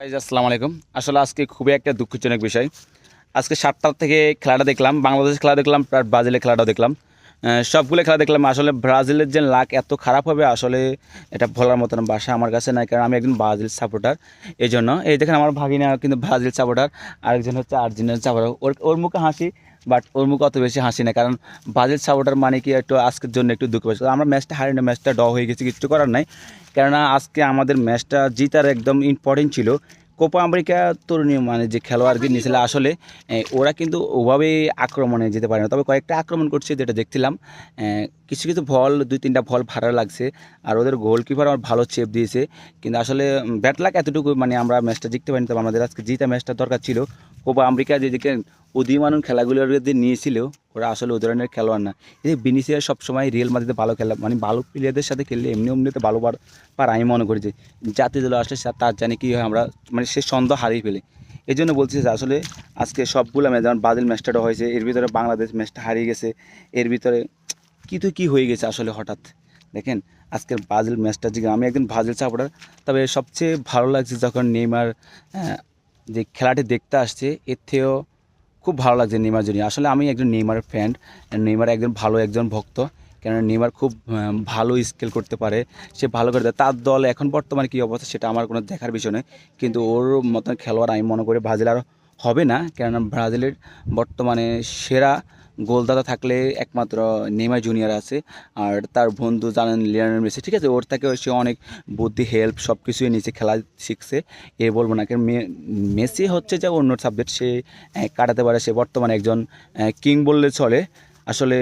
আসসালামু আলাইকুম। আসলে আজকে খুবই একটা দুঃখজনক বিষয়। আজকে সাতটার থেকে খেলাটা দেখলাম, বাংলাদেশ খেলা দেখলাম প্রায় ব্রাজিলের খেলাটা দেখলাম। সবগুলো খেলা দেখলাম। আসলে ব্রাজিলের যে লাক এত খারাপ হবে, আসলে এটা ভোলার মতন বাসা আমার কাছে নাই, কারণ আমি একজন ব্রাজিল সাপোর্টার। এই জন্য এই দেখেন আমার ভাগিনা কিন্তু ব্রাজিল সাপোর্টার, আরেকজন হচ্ছে আর্জেন্টিনার সাপোর্টার। ওর ওর মুখে হাসি, বাট ওর মুখে অত বেশি হাসি না কারণ ব্রাজিল সাপোর্টার মানে কি একটু আজকের জন্য একটু দুঃখ পাচ্ছি আমরা ম্যাচটা হারি না, ম্যাচটা ড হয়ে গেছে, কিছু করার নাই। কেননা আজকে আমাদের ম্যাচটা জিতার একদম ইম্পর্টেন্ট ছিল। কোপা আমেরিকা তরুণী মানে যে খেলোয়াড়দের নিয়েছিল আসলে ওরা কিন্তু ওভাবে আক্রমণে যেতে পারে না। তবে কয়েকটা আক্রমণ করছে যেটা দেখছিলাম কিছু কিছু ভল দুই তিনটা ভল ভাড়া লাগছে, আর ওদের গোলকিপার আমার ভালো চেপ দিয়েছে। কিন্তু আসলে ব্যাট লাগ এতটুকু মানে আমরা ম্যাচটা জিততে পারিনি, তবে আমাদের আজকে জিতা ম্যাচটা দরকার ছিল। কোপা আমেরিকা যেদিকে উদীয়মান খেলাগুলো যে নিয়েছিল ওরা আসলে ওই ধরনের খেলোয়াড় না। এই বিনিসিয়ার সবসময় রিয়েল মাদ্রিদে ভালো খেলা মানে ভালো প্লেয়ারদের সাথে খেললে এমনি এমনিতে ভালো পার আমি মনে করি যে জাতীয় দলে আসলে তার জানি কী হয় আমরা মানে সে সন্দেহ হারিয়ে ফেলে। এই জন্য বলছি যে আসলে আজকে সবগুলো ম্যাচ, যেমন ব্রাজিল ম্যাচটা হয়েছে, এর ভিতরে বাংলাদেশ ম্যাচটা হারিয়ে গেছে, এর ভিতরে কী তো কী হয়ে গেছে আসলে হঠাৎ? দেখেন, আজকের ব্রাজিল ম্যাচটা যে আমি একদিন ব্রাজিল সাপোর্টার তবে সবচেয়ে ভালো লাগছে যখন নেইমার যে খেলাটি দেখতে আসছে, এর থেকেও খুব ভালো লাগছে নেইমার জন্য আসলে আমি একজন নেইমারের ফ্যান নেইমার একজন ভালো একজন ভক্ত, কেননা নেইমার খুব ভালো স্কেল করতে পারে, সে ভালো করে তার দল এখন বর্তমানে কী অবস্থা সেটা আমার কোনো দেখার বিষয় নয়। কিন্তু ওর মতন খেলোয়াড় আমি মনে করি ব্রাজিল আর হবে না, কেননা ব্রাজিলের বর্তমানে সেরা গোলদাতা থাকলে একমাত্র নেইমার জুনিয়র আছে, আর তার বন্ধু জানেন লিওনেল মেসি, ঠিক আছে? ওর থেকে সে অনেক বুদ্ধি হেল্প সব কিছুই নিচে খেলা শিখছে। এ বলব না, কারণ মেসি হচ্ছে যে অন্য সাবজেক্ট সে কাটাতে পারে, সে বর্তমানে একজন কিং বললে চলে। আসলে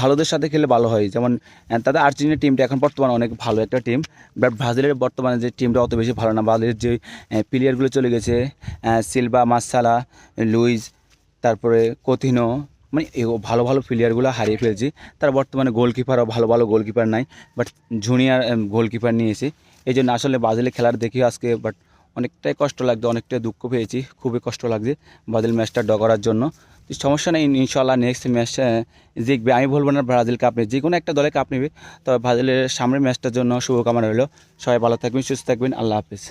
ভালোদের সাথে খেলে ভালো হয়। যেমন তাদের আর্জেন্টিনা টিমটা এখন বর্তমানে অনেক ভালো একটা টিম বাট ব্রাজিলের বর্তমানে যে টিমটা অত বেশি ভালো না। ব্রাজিলের যে প্লেয়ারগুলো চলে গেছে সিলভা, মাসালা লুইজ তারপরে কোথিনো মানে ভালো ভালো প্লেয়ারগুলো হারিয়ে ফেলছি। তার বর্তমানে গোলকিপারও ভালো ভালো গোলকিপার নাই বাট জুনিয়র গোলকিপার নিয়েছি এই জন্য আসলে ব্রাজিলের খেলার দেখি আজকে বাট অনেকটাই কষ্ট লাগছে, অনেকটাই দুঃখ পেয়েছি, খুবই কষ্ট লাগছে ব্রাজিল ম্যাচটা ড করার জন্য। তো সমস্যা নেই ইনশাল্লাহ নেক্সট ম্যাচ জিতবে। আমি বলব না ব্রাজিল কাপ নেবে যে কোনো একটা দলে কাপ নেবে, তবে ব্রাজিলের সামনের ম্যাচটার জন্য শুভকামনা রইল। সবাই ভালো থাকবেন, সুস্থ থাকবেন, আল্লাহ হাফিজ।